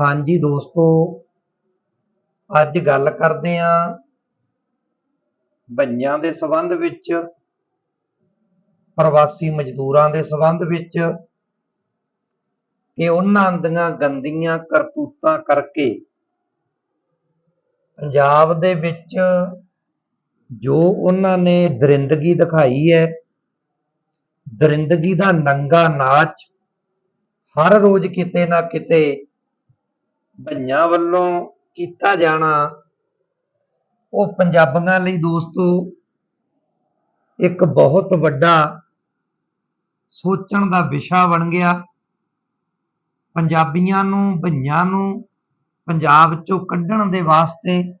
ਹਾਂਜੀ ਦੋਸਤੋ, ਅੱਜ ਗੱਲ ਕਰਦੇ ਆਂ ਭਈਆਂ ਦੇ ਸੰਬੰਧ ਵਿੱਚ, ਪ੍ਰਵਾਸੀ ਮਜ਼ਦੂਰਾਂ ਦੇ ਸੰਬੰਧ ਵਿੱਚ ਕਿ ਉਹਨਾਂ ਦੀਆਂ ਗੰਦੀਆਂ ਕਰਤੂਤਾਂ ਕਰਕੇ ਪੰਜਾਬ ਦੇ ਵਿੱਚ ਜੋ ਉਹਨਾਂ ਨੇ ਦਰਿੰਦਗੀ ਦਿਖਾਈ ਹੈ, ਦਰਿੰਦਗੀ ਦਾ ਨੰਗਾ ਨਾਚ ਹਰ ਰੋਜ਼ ਕਿਤੇ ਨਾ ਕਿਤੇ ਭਈਆਂ ਵੱਲੋਂ ਕੀਤਾ ਜਾਣਾ। ਉਹ ਪੰਜਾਬੀਆਂ ਲਈ ਦੋਸਤੋ, ਇੱਕ ਬਹੁਤ ਵੱਡਾ ਸੋਚਣ ਦਾ ਵਿਸ਼ਾ ਬਣ ਗਿਆ। ਪੰਜਾਬੀਆਂ ਨੂੰ ਭਈਆਂ ਨੂੰ ਪੰਜਾਬ ਚੋਂ ਕੱਢਣ ਦੇ ਵਾਸਤੇ,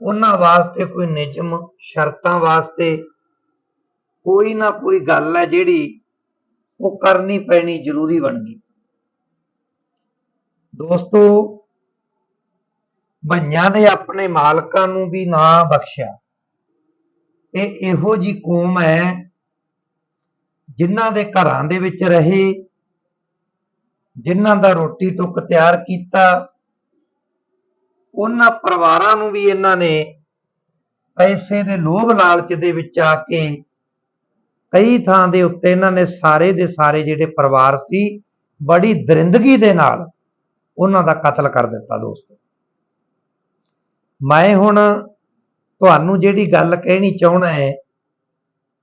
ਉਹਨਾਂ ਵਾਸਤੇ ਕੋਈ ਨਿਯਮ, ਸ਼ਰਤਾਂ ਵਾਸਤੇ ਕੋਈ ਨਾ ਕੋਈ ਗੱਲ ਹੈ ਜਿਹੜੀ ਉਹ ਕਰਨੀ ਪੈਣੀ ਜ਼ਰੂਰੀ ਬਣ ਗਈ। ਦੋਸਤੋ ਭਈਆਂ ਨੇ ਆਪਣੇ ਮਾਲਕਾਂ ਨੂੰ ਵੀ ਨਾ ਬਖਸ਼ਿਆ। ਇਹ ਇਹੋ ਜੀ ਕੌਮ ਹੈ ਜਿਨ੍ਹਾਂ ਦੇ ਘਰਾਂ ਦੇ ਵਿੱਚ ਰਹੇ, ਜਿਨ੍ਹਾਂ ਦਾ ਰੋਟੀ ਟੁੱਕ ਤਿਆਰ ਕੀਤਾ। ਉਹਨਾਂ ਪਰਿਵਾਰਾਂ ਨੂੰ ਵੀ ਇਹਨਾਂ ਨੇ ਪੈਸੇ ਦੇ ਲੋਭ ਲਾਲਚ ਦੇ ਵਿੱਚ ਆ ਕੇ ਕਈ ਥਾਂ ਦੇ ਉੱਤੇ ਇਹਨਾਂ ਨੇ ਸਾਰੇ ਦੇ ਸਾਰੇ ਜਿਹੜੇ ਪਰਿਵਾਰ ਸੀ, ਬੜੀ ਦਰਿੰਦਗੀ ਦੇ ਨਾਲ ਉਹਨਾਂ ਦਾ ਕਤਲ ਕਰ ਦਿੱਤਾ ਦੋਸਤੋ ਮੈਂ ਹੁਣ ਤੁਹਾਨੂੰ ਜਿਹੜੀ ਗੱਲ ਕਹਿਣੀ ਚਾਹਣਾ ਹੈ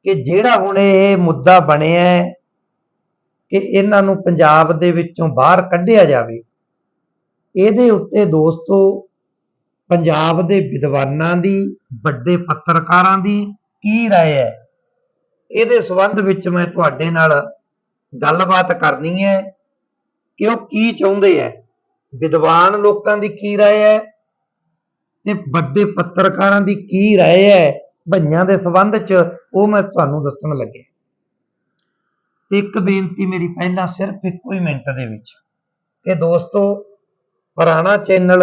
ਕਿ ਜਿਹੜਾ ਹੁਣ ਇਹ ਮੁੱਦਾ ਬਣਿਆ ਹੈ ਕਿ ਇਹਨਾਂ ਨੂੰ ਪੰਜਾਬ ਦੇ ਵਿੱਚੋਂ ਬਾਹਰ ਕੱਢਿਆ ਜਾਵੇ ਇਹਦੇ ਉੱਤੇ ਦੋਸਤੋ ਪੰਜਾਬ ਦੇ ਵਿਦਵਾਨਾਂ ਦੀ ਵੱਡੇ ਪੱਤਰਕਾਰਾਂ ਦੀ ਕੀ رائے ਹੈ ਇਹਦੇ ਸੰਬੰਧ ਵਿੱਚ ਮੈਂ ਤੁਹਾਡੇ ਨਾਲ ਗੱਲਬਾਤ ਕਰਨੀ ਹੈ ਕਿ ਉਹ ਕੀ ਚਾਹੁੰਦੇ ਹੈ ਵਿਦਵਾਨ ਲੋਕਾਂ ਦੀ ਕੀ رائے ਹੈ ਤੇ ਵੱਡੇ ਪੱਤਰਕਾਰਾਂ ਦੀ ਕੀ رائے ਹੈ ਭਈਆਂ ਦੇ ਸੰਬੰਧ 'ਚ ਉਹ ਮੈਂ ਤੁਹਾਨੂੰ ਦੱਸਣ ਲੱਗਿਆ ਇੱਕ ਬੇਨਤੀ ਮੇਰੀ ਪਹਿਲਾਂ ਸਿਰਫ ਇੱਕੋ ਹੀ ਮਿੰਟ ਦੇ ਵਿੱਚ ਕਿ ਦੋਸਤੋ ਪੁਰਾਣਾ ਚੈਨਲ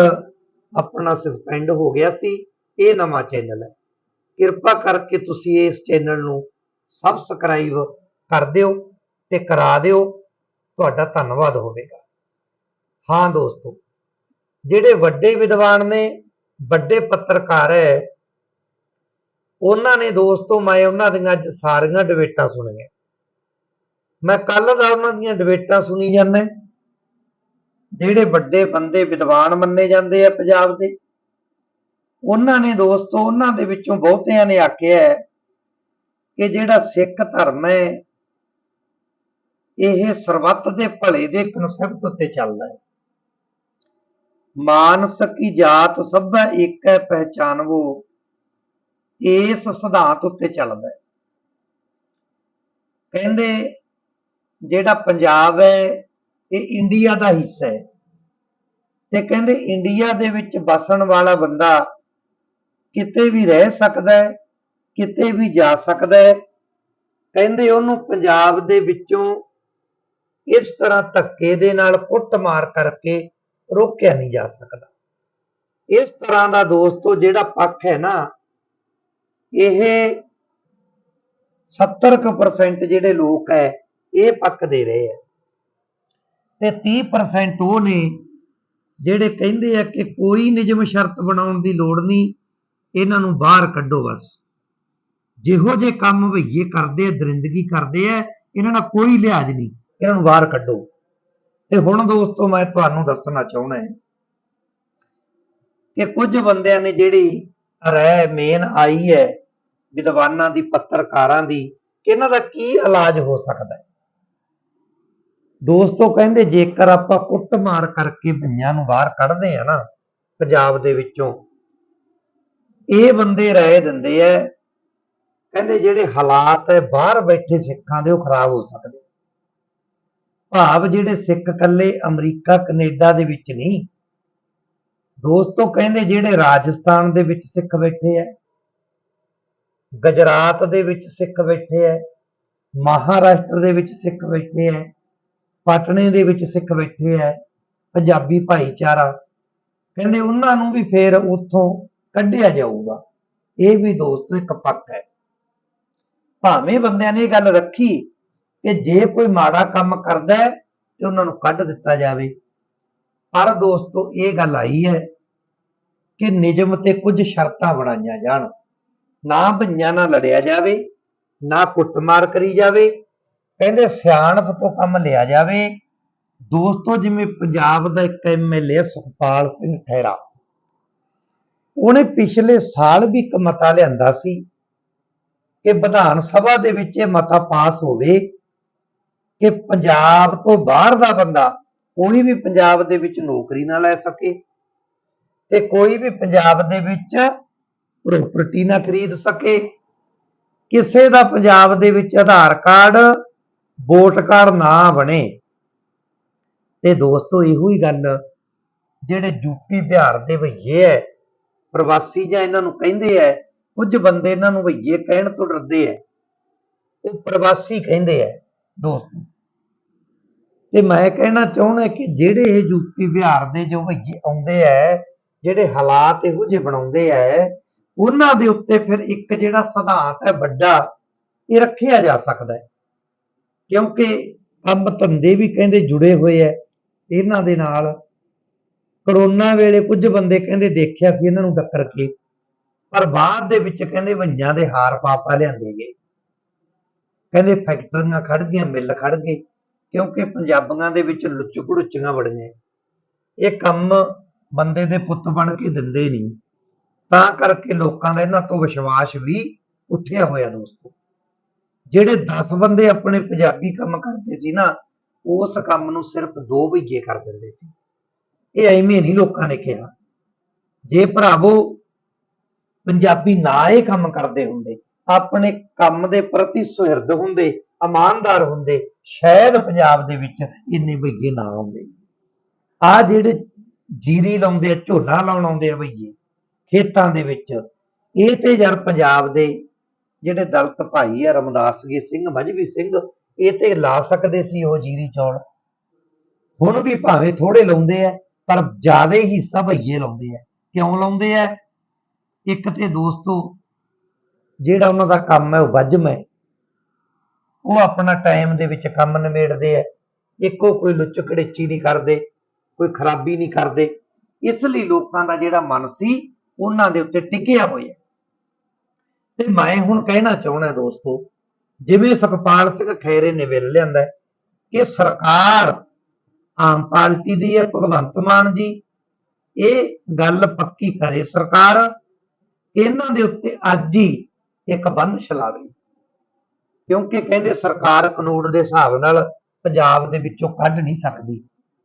ਆਪਣਾ ਸਸਪੈਂਡ ਹੋ ਗਿਆ ਸੀ ਇਹ ਨਵਾਂ ਚੈਨਲ ਹੈ ਕਿਰਪਾ ਕਰਕੇ ਤੁਸੀਂ ਇਸ ਚੈਨਲ ਨੂੰ ਸਬਸਕ੍ਰਾਈਬ ਕਰ ਦਿਓ ਤੇ ਕਰਾ ਦਿਓ ਤੁਹਾਡਾ ਧੰਨਵਾਦ ਹੋਵੇਗਾ ਹਾਂ ਦੋਸਤੋ, ਜਿਹੜੇ ਵੱਡੇ ਵਿਦਵਾਨ ਨੇ, ਵੱਡੇ ਪੱਤਰਕਾਰ ਹੈ ਉਹਨਾਂ ਨੇ ਦੋਸਤੋ, ਮੈਂ ਉਹਨਾਂ ਦੀਆਂ ਅੱਜ ਸਾਰੀਆਂ ਡਿਬੇਟਾਂ ਸੁਣੀਆਂ। ਮੈਂ ਕੱਲ ਦਾ ਉਹਨਾਂ ਦੀਆਂ ਡਿਬੇਟਾਂ ਸੁਣੀ ਜਾਂਦਾ ਜਿਹੜੇ ਵੱਡੇ ਬੰਦੇ ਵਿਦਵਾਨ ਮੰਨੇ ਜਾਂਦੇ ਆ ਪੰਜਾਬ ਦੇ, ਉਹਨਾਂ ਨੇ ਦੋਸਤੋ, ਉਹਨਾਂ ਦੇ ਵਿੱਚੋਂ ਬਹੁਤਿਆਂ ਨੇ ਆਖਿਆ ਕਿ ਜਿਹੜਾ ਸਿੱਖ ਧਰਮ ਹੈ ਇਹ ਸਰਬੱਤ ਦੇ ਭਲੇ ਦੇ ਕਨਸੈਪਟ ਉੱਤੇ ਚੱਲਦਾ ਹੈ ਮਾਨਸ ਕੀ ਜਾਤ ਸਭੈ ਏਕੈ ਪਹਿਚਾਨਵੋ ਇਸ ਸਿਧਾਂਤ ਉੱਤੇ ਚੱਲਦਾ ਹੈ। ਕਹਿੰਦੇ, ਜਿਹੜਾ ਪੰਜਾਬ ਹੈ, ਇਹ ਇੰਡੀਆ ਦਾ ਹਿੱਸਾ ਹੈ। ਤੇ ਕਹਿੰਦੇ, ਇੰਡੀਆ ਦੇ ਵਿੱਚ ਵਸਣ ਵਾਲਾ ਬੰਦਾ ਕਿਤੇ ਵੀ ਰਹਿ ਸਕਦਾ ਹੈ, ਕਿਤੇ ਵੀ ਜਾ ਸਕਦਾ ਹੈ। ਕਹਿੰਦੇ, ਉਹਨੂੰ ਪੰਜਾਬ ਦੇ ਵਿੱਚੋਂ ਇਸ ਤਰ੍ਹਾਂ ਧੱਕੇ ਦੇ ਨਾਲ ਕੁੱਟਮਾਰ ਕਰਕੇ ਰੋਕਿਆ ਨਹੀਂ ਜਾ ਸਕਦਾ। ਇਸ ਤਰ੍ਹਾਂ ਦਾ ਦੋਸਤੋ ਜਿਹੜਾ ਪੱਖ ਹੈ ਨਾ, ਇਹ 70% ਜਿਹੜੇ ਲੋਕ ਹੈ, ਇਹ ਪੱਖ ਦੇ ਰਹੇ ਹੈ। ਤੇ 30% ਉਹ ਨੇ ਜਿਹੜੇ ਕਹਿੰਦੇ ਆ ਕਿ ਕੋਈ ਨਿਯਮ ਸ਼ਰਤ ਬਣਾਉਣ ਦੀ ਲੋੜ ਨਹੀਂ, ਇਹਨਾਂ ਨੂੰ ਬਾਹਰ ਕੱਢੋ ਬਸ। ਜਿਹੋ ਜੇ ਕੰਮ ਭਈਏ ਕਰਦੇ ਆ, ਦਰਿੰਦਗੀ ਕਰਦੇ ਆ, ਇਹਨਾਂ ਦਾ ਕੋਈ ਲਿਹਾਜ਼ ਨਹੀਂ। ਇਹਨਾਂ ਨੂੰ ਬਾਹਰ ਕੱਢੋ। ਤੇ ਹੁਣ ਦੋਸਤੋ, ਮੈਂ ਤੁਹਾਨੂੰ ਦੱਸਣਾ ਚਾਹੁੰਦਾ ਹਾਂ ਕਿ ਕੁਝ ਬੰਦਿਆਂ ਨੇ ਜਿਹੜੀ ਰਹਿ ਮੇਨ ਆਈ ਹੈ ਵਿਦਵਾਨਾਂ ਦੀ, ਪੱਤਰਕਾਰਾਂ ਦੀ ਇਹਨਾਂ ਦਾ ਕੀ ਇਲਾਜ ਹੋ ਸਕਦਾ ਹੈ। ਦੋਸਤੋ, ਕਹਿੰਦੇ ਜੇਕਰ ਆਪਾਂ ਕੁੱਟਮਾਰ ਕਰਕੇ ਭਈਆਂ ਨੂੰ ਬਾਹਰ ਕੱਢਦੇ ਆ ਨਾ, ਪੰਜਾਬ ਦੇ ਵਿੱਚੋਂ, ਇਹ ਬੰਦੇ ਰਹਿ ਦਿੰਦੇ ਆ ਕਹਿੰਦੇ ਜਿਹੜੇ ਹਾਲਾਤ ਹੈ, ਬਾਹਰ ਬੈਠੇ ਸਿੱਖਾਂ ਦੇ ਉਹ ਖਰਾਬ ਹੋ ਸਕਦੇ ਭਾਵ ਜਿਹੜੇ ਸਿੱਖ ਇਕੱਲੇ ਅਮਰੀਕਾ, ਕੈਨੇਡਾ ਦੇ ਵਿੱਚ ਨਹੀਂ ਦੋਸਤੋ ਕਹਿੰਦੇ ਜਿਹੜੇ ਰਾਜਸਥਾਨ ਦੇ ਵਿੱਚ ਸਿੱਖ ਬੈਠੇ ਆ ਗੁਜਰਾਤ ਦੇ ਵਿੱਚ ਸਿੱਖ ਬੈਠੇ ਆ ਮਹਾਰਾਸ਼ਟਰ ਦੇ ਵਿੱਚ ਸਿੱਖ ਬੈਠੇ ਆ ਪਟਨੇ ਦੇ ਵਿੱਚ ਸਿੱਖ ਬੈਠੇ ਆ ਪੰਜਾਬੀ ਭਾਈਚਾਰਾ। ਕਹਿੰਦੇ ਉਹਨਾਂ ਨੂੰ ਵੀ ਫੇਰ ਉੱਥੋਂ ਕੱਢਿਆ ਜਾਊਗਾ। ਇਹ ਵੀ ਦੋਸਤੋ ਇੱਕ ਪੱਖ ਹੈ ਭਾਵੇਂ ਬੰਦਿਆਂ ਨੇ ਇਹ ਗੱਲ ਰੱਖੀ ਕਿ ਜੇ ਕੋਈ ਮਾੜਾ ਕੰਮ ਕਰਦਾ ਹੈ, ਤੇ ਉਹਨਾਂ ਨੂੰ ਕੱਢ ਦਿੱਤਾ ਜਾਵੇ। ਪਰ ਦੋਸਤੋ, ਇਹ ਗੱਲ ਆਈ ਹੈ ਕਿ ਨਿਯਮ ਤੇ ਕੁਝ ਸ਼ਰਤਾਂ ਬਣਾਈਆਂ ਜਾਣ। ਨਾ ਭਈਆਂ ਨਾਲ ਲੜਿਆ ਜਾਵੇ, ਨਾ ਕੁੱਟਮਾਰ ਕਰੀ ਜਾਵੇ। ਕਹਿੰਦੇ ਸਿਆਣਪ ਤੋਂ ਕੰਮ ਲਿਆ ਜਾਵੇ। ਦੋਸਤੋ, ਜਿਵੇਂ ਪੰਜਾਬ ਦਾ ਇੱਕ ਐਮਐਲਏ ਸੁਖਪਾਲ ਸਿੰਘ ਖਹਿਰਾ ਉਹਨੇ ਪਿਛਲੇ ਸਾਲ ਵੀ ਇੱਕ ਮਤਾ ਲਿਆਂਦਾ ਸੀ ਕਿ ਵਿਧਾਨ ਸਭਾ ਦੇ ਵਿੱਚ ਇਹ ਮਤਾ ਪਾਸ ਹੋਵੇ। ਕਿ ਪੰਜਾਬ ਤੋਂ ਬਾਹਰ ਦਾ ਬੰਦਾ ਕੋਈ ਵੀ ਪੰਜਾਬ ਦੇ ਵਿੱਚ ਨੌਕਰੀ ਨਾ ਲੈ ਸਕੇ ਤੇ ਕੋਈ ਵੀ ਪੰਜਾਬ ਦੇ ਵਿੱਚ ਪ੍ਰਾਪਰਟੀ ਨਾ ਖਰੀਦ ਸਕੇ। ਕਿਸੇ ਦਾ ਪੰਜਾਬ ਦੇ ਵਿੱਚ ਆਧਾਰ ਕਾਰਡ, ਵੋਟ ਕਾਰਡ ਨਾ ਬਣੇ। ਤੇ ਦੋਸਤੋ, ਇਹੋ ਹੀ ਗੱਲ ਜਿਹੜੇ ਯੂਪੀ ਬਿਹਾਰ ਦੇ ਭਈਏ ਐ, ਪ੍ਰਵਾਸੀ ਜਾਂ ਇਹਨਾਂ ਨੂੰ ਕਹਿੰਦੇ ਐ, ਕੁਝ ਬੰਦੇ ਇਹਨਾਂ ਨੂੰ ਭਈਏ ਕਹਿਣ ਤੋਂ ਡਰਦੇ ਐ। ਉਹ ਪ੍ਰਵਾਸੀ ਕਹਿੰਦੇ ਐ, ਦੋਸਤੋ। ਤੇ ਮੈਂ ਕਹਿਣਾ ਚਾਹੁੰਦਾ ਕਿ ਜਿਹੜੇ ਇਹ ਯੂਪੀ ਬਿਹਾਰ ਦੇ ਜੋ ਭਈਏ ਆਉਂਦੇ ਐ, ਜਿਹੜੇ ਹਾਲਾਤ ਇਹੋ ਜਿਹੇ ਬਣਾਉਂਦੇ ਐ, ਉਹਨਾਂ ਦੇ ਉੱਤੇ ਫਿਰ ਇੱਕ ਜਿਹੜਾ ਸਿਧਾਂਤ ਹੈ ਵੱਡਾ, ਇਹ ਰੱਖਿਆ ਜਾ ਸਕਦਾ ਹੈ ਕਿਉਂਕਿ ਕੰਮ ਧੰਦੇ ਵੀ ਕਹਿੰਦੇ ਜੁੜੇ ਹੋਏ ਐ। ਇਹਨਾਂ ਦੇ ਨਾਲ ਕਰੋਨਾ ਵੇਲੇ ਕੁਝ ਬੰਦੇ ਕਹਿੰਦੇ ਦੇਖਿਆ ਸੀ ਇਹਨਾਂ ਨੂੰ ਟੱਕਰ ਕੇ, ਪਰ ਬਾਅਦ ਦੇ ਵਿੱਚ ਕਹਿੰਦੇ ਭਈਆਂ ਦੇ ਹਾਰ ਪਾਪਾ ਲਿਆਂਦੇ ਗਏ। ਕਹਿੰਦੇ ਫੈਕਟਰੀਆਂ ਖੜ ਗਈਆਂ, ਮਿੱਲ ਖੜ ਗਏ। ਕਿਉਂਕਿ ਪੰਜਾਬੀਆਂ ਦੇ ਵਿੱਚ ਲੁੱਚ ਬੜੀਆਂ ਇਹ ਕੰਮ ਬੰਦੇ ਦੇ ਪੁੱਤ ਬਣ ਕੇ ਦਿੰਦੇ ਨਹੀਂ। ਤਾਂ ਕਰਕੇ ਲੋਕਾਂ ਦਾ ਇਹਨਾਂ ਤੋਂ ਵਿਸ਼ਵਾਸ ਵੀ ਉੱਠਿਆ ਹੋਇਆ ਦੋਸਤੋ। ਜਿਹੜੇ 10 ਬੰਦੇ ਆਪਣੇ ਪੰਜਾਬੀ ਕੰਮ ਕਰਦੇ ਸੀ ਨਾ, ਉਸ ਕੰਮ ਨੂੰ ਸਿਰਫ ਦੋ ਭਈਏ ਕਰ ਦਿੰਦੇ ਸੀ। ਇਹ ਐਵੇਂ ਨਹੀਂ ਲੋਕਾਂ ਨੇ ਕਿਹਾ। ਜੇ ਭਰਾਵੋ, ਪੰਜਾਬੀ ਨਾ ਇਹ ਕੰਮ ਕਰਦੇ ਹੁੰਦੇ, ਆਪਣੇ ਕੰਮ ਦੇ ਪ੍ਰਤੀ ਸੁਹਿਰਦ ਹੁੰਦੇ ਇਮਾਨਦਾਰ ਹੁੰਦੇ, ਸ਼ਾਇਦ ਪੰਜਾਬ ਦੇ ਵਿੱਚ ਇੰਨੇ ਭਈਏ ਨਾ ਆਉਂਦੇ ਆ ਜਿਹੜੇ ਜੀਰੀ ਲਾਉਂਦੇ ਆ, ਝੋਨਾ ਲਾਉਣ ਆਉਂਦੇ ਆ ਭਈਏ ਖੇਤਾਂ ਦੇ ਵਿੱਚ, ਇਹ ਤੇ ਯਾਰ ਪੰਜਾਬ ਦੇ ਜਿਹੜੇ ਦਲਤ ਭਾਈ ਆ, ਰਮਦਾਸਗੀ ਸਿੰਘ, ਮਜਬੀ ਸਿੰਘ, ਇਹ ਤੇ ਲਾ ਸਕਦੇ ਸੀ ਉਹ ਜੀਰੀ ਚੌਲ। ਹੁਣ ਵੀ ਭਾਵੇਂ ਥੋੜੇ ਲਾਉਂਦੇ ਆ, ਪਰ ਜ਼ਿਆਦਾ ਹੀ ਹਿੱਸਾ ਭਈਏ ਲਾਉਂਦੇ ਆ। ਕਿਉਂ ਲਾਉਂਦੇ ਆ? ਇੱਕ ਤੇ ਦੋਸਤੋ, ਜਿਹੜਾ ਉਹਨਾਂ ਦਾ ਕੰਮ ਹੈ, ਉਹ ਵੱਜਮ ਹੈ। ਉਹ ਆਪਣਾ ਟਾਈਮ ਦੇ ਵਿੱਚ ਕੰਮ ਨਿਬੇੜਦੇ ਆ। ਇੱਕੋ ਕੋਈ ਲੁੱਚ ਘੜੇਚੀ ਨਹੀਂ ਕਰਦੇ, ਕੋਈ ਖਰਾਬੀ ਨਹੀਂ ਕਰਦੇ। ਇਸ ਲਈ ਲੋਕਾਂ ਦਾ ਜਿਹੜਾ ਮਨ ਸੀ, ਉਹਨਾਂ ਦੇ ਉੱਤੇ ਟਿਕਿਆ ਹੋਇਆ। ਤੇ ਮੈਂ ਹੁਣ ਕਹਿਣਾ ਚਾਹੁੰਦਾ ਦੋਸਤੋ, ਜਿਵੇਂ ਸੁਖਪਾਲ ਸਿੰਘ ਖੈਰੇ ਨੇ ਵੇਲ ਲਿਆਂਦਾ, ਕਿ ਸਰਕਾਰ ਆਮ ਪਾਰਟੀ ਦੀ ਹੈ, ਭਗਵੰਤ ਮਾਨ ਜੀ, ਇਹ ਗੱਲ ਪੱਕੀ ਕਰੇ ਸਰਕਾਰ ਇਹਨਾਂ ਦੇ ਉੱਤੇ ਅੱਜ ਹੀ ਇੱਕ ਬੰਦ ਛਲਾਵੇ ਕਿਉਂਕਿ ਕਹਿੰਦੇ ਸਰਕਾਰ ਕਾਨੂੰਨ ਦੇ ਹਿਸਾਬ ਨਾਲ ਪੰਜਾਬ ਦੇ ਵਿੱਚੋਂ ਕੱਢ ਨਹੀਂ ਸਕਦੀ।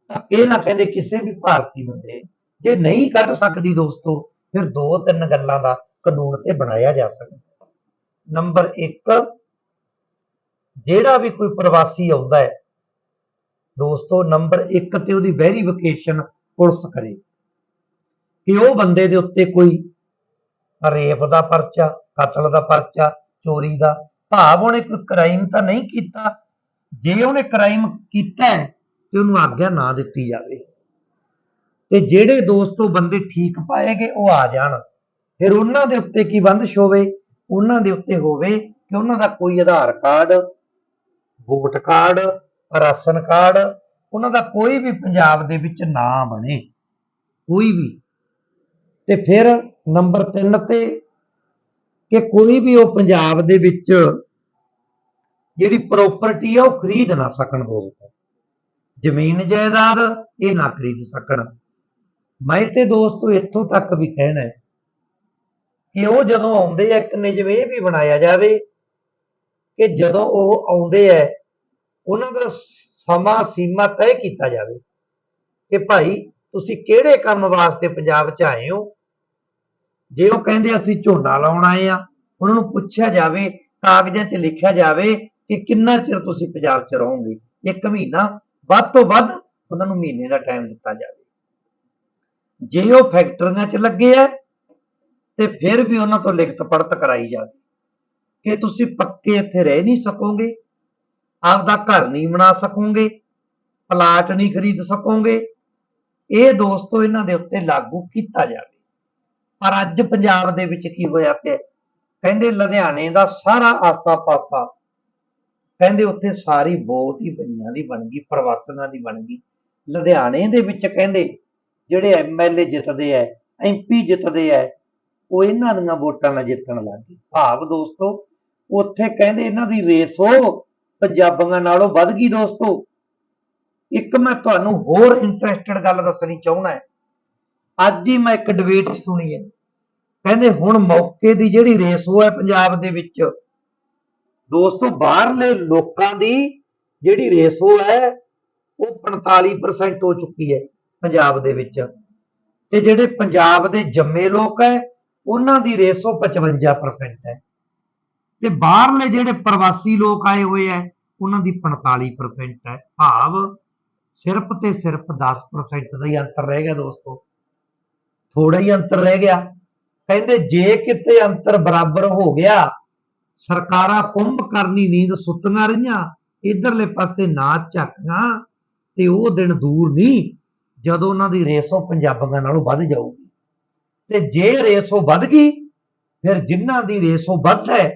ਤਾਂ ਇਹ ਨਾ ਕਹਿੰਦੇ ਕਿਸੇ ਵੀ ਭਾਰਤੀ ਬੰਦੇ ਜੇ ਨਹੀਂ ਕੱਢ ਸਕਦੀ ਦੋਸਤੋ, ਫਿਰ ਦੋ ਤਿੰਨ ਗੱਲਾਂ ਦਾ ਕਾਨੂੰਨ ਤੇ ਬਣਾਇਆ ਜਾ ਸਕਦਾ। ਨੰਬਰ 1 ਜਿਹੜਾ ਵੀ ਕੋਈ ਪ੍ਰਵਾਸੀ ਆਉਂਦਾ ਹੈ, ਦੋਸਤੋ, ਨੰਬਰ 1 ਤੇ ਉਹਦੀ ਵੈਰੀਫਿਕੇਸ਼ਨ ਪੁਲਿਸ ਕਰੇ। ਕਿ ਉਹ ਬੰਦੇ ਦੇ ਉੱਤੇ ਕੋਈ ਰੇਪ ਦਾ ਪਰਚਾ, ਕਤਲ ਦਾ ਪਰਚਾ, ਚੋਰੀ ਦਾ ਭਾਵ ਉਹਨੇ ਕੋਈ ਕ੍ਰਾਈਮ ਤਾਂ ਨਹੀਂ ਕੀਤਾ। ਜੇ ਉਹਨੇ ਕ੍ਰਾਈਮ ਕੀਤਾ ਤੇ ਉਹਨੂੰ ਆਗਿਆ ਨਾ ਦਿੱਤੀ ਜਾਵੇ। ਤੇ ਜਿਹੜੇ ਦੋਸਤੋ ਬੰਦੇ ਠੀਕ ਪਾਏਗੇ ਉਹ ਆ ਜਾਣ। ਫਿਰ ਉਹਨਾਂ ਦੇ ਉੱਤੇ ਕੀ ਬੰਦਸ਼ ਹੋਵੇ ਉਹਨਾਂ ਦੇ ਉੱਤੇ ਹੋਵੇ ਕਿ ਉਹਨਾਂ ਦਾ ਕੋਈ Aadhaar card, vote card, ration card, ਉਹਨਾਂ ਦਾ ਕੋਈ ਵੀ ਪੰਜਾਬ ਦੇ ਵਿੱਚ ਨਾ ਬਣੇ। ਕੋਈ ਵੀ। ਤੇ ਫਿਰ ਨੰਬਰ 3 ਤੇ ਕਿ ਕੋਈ ਵੀ ਉਹ ਪੰਜਾਬ ਦੇ ਵਿੱਚ ਜਿਹੜੀ ਪ੍ਰਾਪਰਟੀ ਆ ਉਹ ਖਰੀਦ ਨਾ ਸਕਣ ਦੋਸਤੋ ਜ਼ਮੀਨ ਜਾਇਦਾਦ ਇਹ ਨਾ ਖਰੀਦ ਸਕਣ। ਮੈਂ ਤੇ ਦੋਸਤੋ ਇੱਥੋਂ ਤੱਕ ਵੀ ਕਹਿਣਾ ਹੈ ਕਿ ਉਹ ਜਦੋਂ ਆਉਂਦੇ ਆ, ਇੱਕ ਨਿਯਮ ਇਹ ਵੀ ਬਣਾਇਆ ਜਾਵੇ ਕਿ ਜਦੋਂ ਉਹ ਆਉਂਦੇ ਆ, ਉਹਨਾਂ ਦਾ ਸਮਾਂ ਸੀਮਾ ਤੈਅ ਕੀਤਾ ਜਾਵੇ ਕਿ ਭਾਈ ਤੁਸੀਂ ਕਿਹੜੇ ਕੰਮ ਵਾਸਤੇ ਪੰਜਾਬ 'ਚ ਆਏ ਹੋ? ਜੇ ਉਹ ਕਹਿੰਦੇ ਅਸੀਂ ਝੋਨਾ ਲਾਉਣ ਆਏ ਆ ਉਹਨਾਂ ਨੂੰ ਪੁੱਛਿਆ ਜਾਵੇ, ਕਾਗਜ਼ਾਂ 'ਚ ਲਿਖਿਆ ਜਾਵੇ ਕਿ ਕਿੰਨਾ ਚਿਰ ਤੁਸੀਂ ਪੰਜਾਬ 'ਚ ਰਹੋਗੇ? ਇੱਕ ਮਹੀਨਾ, ਵੱਧ ਤੋਂ ਵੱਧ ਉਹਨਾਂ ਨੂੰ ਮਹੀਨੇ ਦਾ ਟਾਈਮ ਦਿੱਤਾ ਜਾਵੇ। ਜੇ ਉਹ ਫੈਕਟਰੀਆਂ 'ਚ ਲੱਗੇ ਆ, ਤੇ ਫਿਰ ਵੀ ਉਹਨਾਂ ਤੋਂ ਲਿਖਤ ਪੜਤ ਕਰਾਈ ਜਾਵੇ। ਕਿ ਤੁਸੀਂ ਪੱਕੇ ਇੱਥੇ ਰਹਿ ਨਹੀਂ ਸਕੋਗੇ, ਆਪਦਾ ਘਰ ਨਹੀਂ ਬਣਾ ਸਕੋਗੇ, ਪਲਾਟ ਨਹੀਂ ਖਰੀਦ ਸਕੋਗੇ, ਇਹ ਦੋਸਤੋ ਇਹਨਾਂ ਦੇ ਉੱਤੇ ਲਾਗੂ ਕੀਤਾ ਜਾਵੇ। ਪਰ ਅੱਜ ਪੰਜਾਬ ਦੇ ਵਿੱਚ ਕੀ ਹੋਇਆ ਪਿਆ? ਕਹਿੰਦੇ ਲੁਧਿਆਣੇ ਦਾ ਸਾਰਾ ਆਸਾ-ਪਾਸਾ ਕਹਿੰਦੇ ਉੱਥੇ ਸਾਰੀ ਵੋਟ ਹੀ ਪਈਆਂ ਦੀ ਬਣ ਗਈ, ਪ੍ਰਵਾਸੀਆਂ ਦੀ ਬਣ ਗਈ। ਲੁਧਿਆਣੇ ਦੇ ਵਿੱਚ ਕਹਿੰਦੇ ਜਿਹੜੇ ਐਮਐਲਏ ਜਿੱਤਦੇ ਐ ਐਮਪੀ ਜਿੱਤਦੇ ਐ, ਉਹ ਇਹਨਾਂ ਦੀਆਂ ਵੋਟਾਂ ਨਾਲ ਜਿੱਤਣ ਲੱਗ ਗਏ। ਭਾਵ ਦੋਸਤੋ, ਉੱਥੇ ਕਹਿੰਦੇ ਇਹਨਾਂ ਦੀ ਰੇਸ ਉਹ ਪੰਜਾਬੀਆਂ ਨਾਲੋਂ ਵੱਧ ਗਈ ਦੋਸਤੋ। ਇੱਕ ਮੈਂ ਤੁਹਾਨੂੰ ਹੋਰ ਇੰਟਰਸਟਿਡ ਗੱਲ ਦੱਸਣੀ ਚਾਹੁੰਦਾ ਅੱਜ ਹੀ ਮੈਂ ਇੱਕ ਡਿਬੇਟ ਸੁਣੀ ਹੈ। ਕਹਿੰਦੇ ਹੁਣ ਮੌਕੇ ਦੀ ਜਿਹੜੀ ਰੇਸ ਹੋ ਹੈ ਪੰਜਾਬ ਦੇ ਵਿੱਚ। ਦੋਸਤੋ, ਬਾਹਰਲੇ ਲੋਕਾਂ ਦੀ ਜਿਹੜੀ ਰੇਸ ਹੋ ਹੈ, ਉਹ 45% ਹੋ ਚੁੱਕੀ ਹੈ ਪੰਜਾਬ ਦੇ ਵਿੱਚ। ਤੇ ਜਿਹੜੇ ਪੰਜਾਬ ਦੇ ਜੰਮੇ ਲੋਕ ਹੈ, ਉਹਨਾਂ ਦੀ ਰੇਸ ਉਹ 55% ਹੈ। ਤੇ ਬਾਹਰਲੇ ਜਿਹੜੇ ਪ੍ਰਵਾਸੀ ਲੋਕ ਆਏ ਹੋਏ ਹੈ, ਉਹਨਾਂ ਦੀ 45% ਹੈ। ਭਾਵ ਸਿਰਫ ਤੇ ਸਿਰਫ 10% ਦਾ ਹੀ ਅੰਤਰ ਰਹਿ ਗਿਆ ਦੋਸਤੋ। ਥੋੜਾ ਹੀ ਅੰਤਰ ਰਹਿ ਗਿਆ। ਕਹਿੰਦੇ, ਜੇ ਕਿਤੇ ਅੰਤਰ ਬਰਾਬਰ ਹੋ ਗਿਆ, ਸਰਕਾਰਾਂ ਕੁੰਭ ਕਰਨੀ ਨੀਂਦ ਸੁੱਤੀਆਂ ਰਹੀਆਂ, ਇਧਰਲੇ ਪਾਸੇ ਨਾ ਝਾਕੀਆਂ, ਤੇ ਉਹ ਦਿਨ ਦੂਰ ਨਹੀਂ, ਜਦੋਂ ਉਹਨਾਂ ਦੀ ਰੇਸੋ ਪੰਜਾਬੀਆਂ ਨਾਲੋਂ ਵੱਧ ਜਾਊਗੀ। ਤੇ ਜੇ ਰੇਸੋ ਵੱਧ ਗਈ, ਫਿਰ ਜਿਨ੍ਹਾਂ ਦੀ ਰੇਸੋ ਵੱਧ ਹੈ,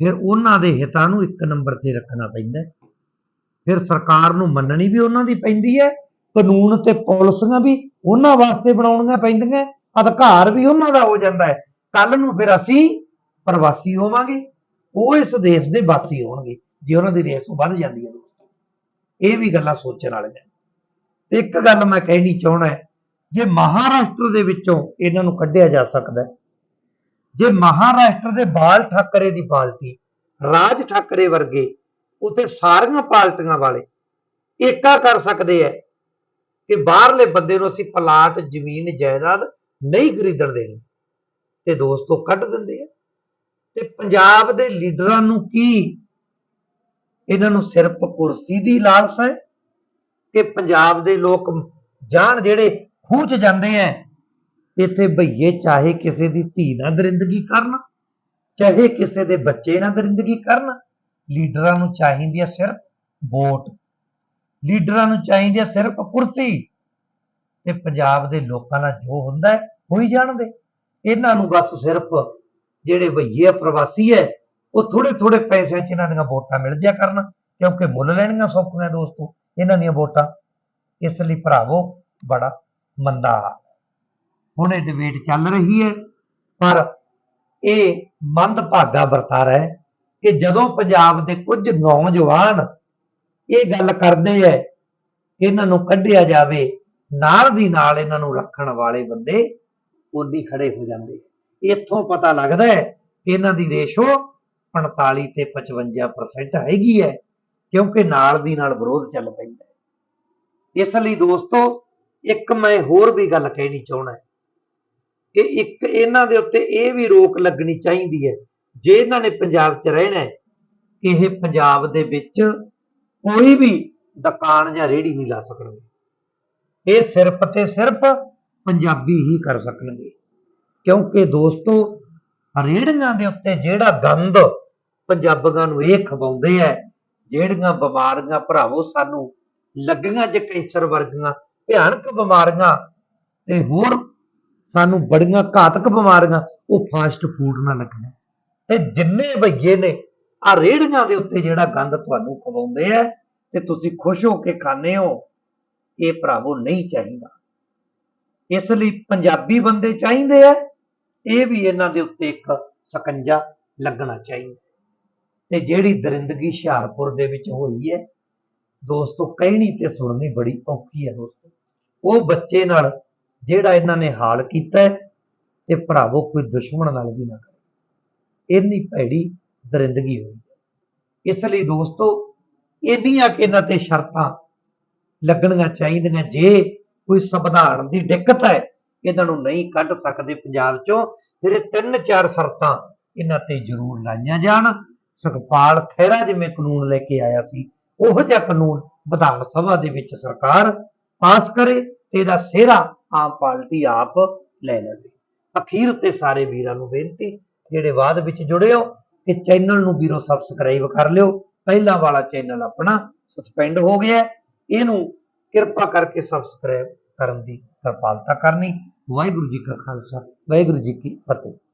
ਫਿਰ ਉਹਨਾਂ ਦੇ ਹਿੱਤਾਂ ਨੂੰ ਇੱਕ ਨੰਬਰ ਤੇ ਰੱਖਣਾ ਪੈਂਦਾ ਫਿਰ ਸਰਕਾਰ ਨੂੰ ਮੰਨਣੀ ਵੀ ਉਹਨਾਂ ਦੀ ਪੈਂਦੀ ਹੈ, ਕਾਨੂੰਨ ਤੇ ਪਾਲਿਸੀਆਂ ਵੀ ਉਹਨਾਂ ਵਾਸਤੇ ਬਣਾਉਣੀਆਂ ਪੈਂਦੀਆਂ ਅਧਿਕਾਰ ਵੀ ਉਹਨਾਂ ਦਾ ਹੋ ਜਾਂਦਾ ਹੈ। ਕੱਲ ਨੂੰ ਫਿਰ ਅਸੀਂ ਪ੍ਰਵਾਸੀ ਹੋਵਾਂਗੇ, ਉਹ ਇਸ ਦੇਸ਼ ਦੇ ਵਾਸੀ ਹੋਣਗੇ, ਜੇ ਉਹਨਾਂ ਦੀ ਰੇਸ ਵੱਧ ਜਾਂਦੀ ਹੈ ਇਹ ਵੀ ਗੱਲਾਂ ਸੋਚਣ ਵਾਲੀਆਂ ਤੇ ਇੱਕ ਗੱਲ ਮੈਂ ਕਹਿਣੀ ਚਾਹਣਾ ਜੇ ਮਹਾਰਾਸ਼ਟਰ ਦੇ ਵਿੱਚੋਂ ਇਹਨਾਂ ਨੂੰ ਕੱਢਿਆ ਜਾ ਸਕਦਾ ਜੇ ਮਹਾਰਾਸ਼ਟਰ ਦੇ ਬਾਲ ਠਾਕਰੇ ਦੀ ਪਾਰਟੀ, ਰਾਜ ਠਾਕਰੇ ਵਰਗੇ ਉਤੇ ਸਾਰੀਆਂ ਪਾਰਟੀਆਂ ਵਾਲੇ ਏਕਾ ਕਰ ਸਕਦੇ ਐ ਕਿ ਬਾਹਰਲੇ ਬੰਦੇ ਨੂੰ ਅਸੀਂ ਪਲਾਟ, ਜ਼ਮੀਨ, ਜਾਇਦਾਦ ਨਹੀਂ ਖਰੀਦਣ ਦੇਣੀ, ਤੇ ਦੋਸਤੋ ਕੱਢ ਦਿੰਦੇ ਆ। ਤੇ ਪੰਜਾਬ ਦੇ ਲੀਡਰਾਂ ਨੂੰ ਕੀ? ਇਹਨਾਂ ਨੂੰ ਸਿਰਫ ਕੁਰਸੀ ਦੀ ਲਾਲਸ ਹੈ ਕਿ ਪੰਜਾਬ ਦੇ ਲੋਕ ਜਾਣ ਜਿਹੜੇ ਖੂਹ 'ਚ ਜਾਂਦੇ ਐ ਇੱਥੇ ਭਈਏ ਚਾਹੇ ਕਿਸੇ ਦੀ ਧੀ ਨਾਲ ਦਰਿੰਦਗੀ ਕਰਨ, ਚਾਹੇ ਕਿਸੇ ਦੇ ਬੱਚੇ ਨਾਲ ਦਰਿੰਦਗੀ ਕਰਨ, ਲੀਡਰਾਂ ਨੂੰ ਚਾਹੀਦੀ ਹੈ ਸਿਰਫ ਵੋਟ। ਲੀਡਰਾਂ ਨੂੰ ਚਾਹੀਦੀ ਹੈ ਸਿਰਫ ਕੁਰਸੀ। ਤੇ ਪੰਜਾਬ ਦੇ ਲੋਕਾਂ ਨਾਲ ਜੋ ਹੁੰਦਾ ਹੈ ਹੋਈ ਜਾਣਦੇ। ਇਹਨਾਂ ਨੂੰ ਬਸ ਸਿਰਫ ਜਿਹੜੇ ਭਈਏ ਪ੍ਰਵਾਸੀ ਹੈ, ਉਹ ਥੋੜੇ ਥੋੜੇ ਪੈਸਿਆਂ 'ਚ ਇਹਨਾਂ ਦੀਆਂ ਵੋਟਾਂ ਮਿਲ ਜਿਆ ਕਰਨ, ਕਿਉਂਕਿ ਮੁੱਲ ਲੈਣੀਆਂ ਸੌਖੀਆਂ ਦੋਸਤੋ, ਇਹਨਾਂ ਦੀਆਂ ਵੋਟਾਂ। ਇਸ ਲਈ ਭਰਾਵੋ, ਬੜਾ ਮੰਦਾ ਹਾਲ ਹੁਣ ਇਹ ਡਿਬੇਟ ਚੱਲ ਰਹੀ ਹੈ, ਪਰ ਇਹ ਮੰਦਭਾਗਾ ਵਰਤਾਰਾ ਹੈ ਕਿ ਜਦੋਂ ਪੰਜਾਬ ਦੇ ਕੁਝ ਨੌਜਵਾਨ ਇਹ ਗੱਲ ਕਰਦੇ ਐ, ਇਹਨਾਂ ਨੂੰ ਕੱਢਿਆ ਜਾਵੇ, ਨਾਲ ਦੀ ਨਾਲ ਇਹਨਾਂ ਨੂੰ ਰੱਖਣ ਵਾਲੇ ਬੰਦੇ ਉਦੀ ਖੜੇ ਹੋ ਜਾਂਦੇ ਇੱਥੋਂ ਪਤਾ ਲੱਗਦਾ ਹੈ ਕਿ ਇਹਨਾਂ ਦੀ ਰੇਸ਼ੋ 45 ਤੇ 55% ਹੈਗੀ ਹੈ ਕਿਉਂਕਿ ਨਾਲ ਦੀ ਨਾਲ ਵਿਰੋਧ ਚੱਲ ਪੈਂਦਾ ਹੈ ਇਸ ਲਈ ਦੋਸਤੋ, ਇੱਕ ਮੈਂ ਹੋਰ ਵੀ ਗੱਲ ਕਹਿਣੀ ਚਾਹਣਾ ਕਿ ਇੱਕ ਇਹਨਾਂ ਦੇ ਉੱਤੇ ਇਹ ਵੀ ਰੋਕ ਲੱਗਣੀ ਚਾਹੀਦੀ ਹੈ ਜੇ ਇਹਨਾਂ ਨੇ ਪੰਜਾਬ 'ਚ ਰਹਿਣਾ ਕਿ ਇਹ ਪੰਜਾਬ ਦੇ ਵਿੱਚ ਕੋਈ ਵੀ ਦੁਕਾਨ ਜਾਂ ਰੇੜੀ ਨਹੀਂ ਲਾ ਸਕਣਗੇ। ਇਹ ਸਿਰਫ ਤੇ ਸਿਰਫ ਪੰਜਾਬੀ ਹੀ ਕਰ ਸਕਣਗੇ। ਕਿਉਂਕਿ ਦੋਸਤੋ ਰੇੜੀਆਂ ਦੇ ਉੱਤੇ ਜਿਹੜਾ ਗੰਦ ਪੰਜਾਬੀਆਂ ਨੂੰ ਇਹ ਖਵਾਉਂਦੇ ਐ ਜਿਹੜੀਆਂ ਬਿਮਾਰੀਆਂ ਭਰਾਵੋ ਸਾਨੂੰ ਲੱਗੀਆਂ ਜੇ ਕੈਂਸਰ ਵਰਗੀਆਂ, ਭਿਆਨਕ ਬਿਮਾਰੀਆਂ ਤੇ ਹੋਰ ਸਾਨੂੰ ਬੜੀਆਂ ਘਾਤਕ ਬਿਮਾਰੀਆਂ, ਉਹ ਫਾਸਟ ਫੂਡ ਨਾਲ ਲੱਗਣਾ ਤੇ ਜਿੰਨੇ ਭਈਏ ਨੇ ਆ ਰੇੜੀਆਂ ਦੇ ਉੱਤੇ ਜਿਹੜਾ ਗੰਦ ਤੁਹਾਨੂੰ ਖਵਾਉਂਦੇ ਆ ਤੇ ਤੁਸੀਂ ਖੁਸ਼ ਹੋ ਕੇ ਖਾਂਦੇ ਹੋ ਇਹ ਭਰਾਵੋ ਨਹੀਂ ਚਾਹੀਦਾ। ਇਸ ਲਈ ਪੰਜਾਬੀ ਬੰਦੇ ਚਾਹੀਦੇ ਆ ਇਹ ਵੀ ਇਹਨਾਂ ਦੇ ਉੱਤੇ ਇੱਕ ਸਕੰਜਾ ਲੱਗਣਾ ਚਾਹੀਦਾ। ਤੇ ਜਿਹੜੀ ਦਰਿੰਦਗੀ ਹੁਸ਼ਿਆਰਪੁਰ ਦੇ ਵਿੱਚ ਹੋਈ ਹੈ ਦੋਸਤੋ ਕਹਿਣੀ ਤੇ ਸੁਣਨੀ ਬੜੀ ਔਖੀ ਹੈ ਦੋਸਤੋ। ਉਹ ਬੱਚੇ ਨਾਲ ਜਿਹੜਾ ਇਹਨਾਂ ਨੇ ਹਾਲ ਕੀਤਾ ਹੈ, ਤੇ ਭਰਾਵੋ ਕੋਈ ਦੁਸ਼ਮਣ ਨਾਲ ਵੀ ਨਾ ਕਰੇ। ਇੰਨੀ ਭੈੜੀ ਦਰਿੰਦਗੀ ਹੋਈ ਇਸ ਲਈ ਦੋਸਤੋ ਇੰਨੀਆਂ ਕਿ ਇਹਨਾਂ ਤੇ ਸ਼ਰਤਾਂ ਲੱਗਣੀਆਂ ਚਾਹੀਦੀਆਂ। ਜੇ ਕੋਈ ਸੰਵਿਧਾਨ ਦੀ ਦਿੱਕਤ ਹੈ, ਇਹਨਾਂ ਨੂੰ ਨਹੀਂ ਕੱਢ ਸਕਦੇ ਪੰਜਾਬ ਚੋਂ, ਫਿਰ ਤਿੰਨ ਚਾਰ ਸ਼ਰਤਾਂ ਇਹਨਾਂ ਤੇ ਜ਼ਰੂਰ ਲਾਈਆਂ ਜਾਣ। ਸੁਖਪਾਲ ਖਹਿਰਾ ਜਿਵੇਂ ਕਾਨੂੰਨ ਲੈ ਕੇ ਆਇਆ ਸੀ, ਉਹ ਜਿਹਾ ਕਾਨੂੰਨ ਵਿਧਾਨ ਸਭਾ ਦੇ ਵਿੱਚ ਸਰਕਾਰ ਪਾਸ ਕਰੇ ਤੇ ਇਹਦਾ ਸਿਹਰਾ ਆਮ ਪਾਰਟੀ ਆਪ ਲੈ ਲਵੇ। ਅਖੀਰ ਤੇ ਸਾਰੇ ਵੀਰਾਂ ਨੂੰ ਬੇਨਤੀ, ਜਿਹੜੇ ਬਾਅਦ ਵਿੱਚ ਜੁੜੇ ਹੋ ਕਿ ਚੈਨਲ ਨੂੰ ਵੀਰੋ ਸਬਸਕ੍ਰਾਈਬ ਕਰ ਲਿਓ। ਪਹਿਲਾਂ ਵਾਲਾ ਚੈਨਲ ਆਪਣਾ ਸਸਪੈਂਡ ਹੋ ਗਿਆ ਇਹਨੂੰ ਕਿਰਪਾ ਕਰਕੇ ਸਬਸਕ੍ਰਾਈਬ ਕਰਨ ਦੀ ਕਿਰਪਾਲਤਾ ਕਰਨੀ। ਵਾਹਿਗੁਰੂ ਜੀ ਕਾ ਖਾਲਸਾ, ਵਾਹਿਗੁਰੂ ਜੀ ਕੀ ਫਤਿਹ।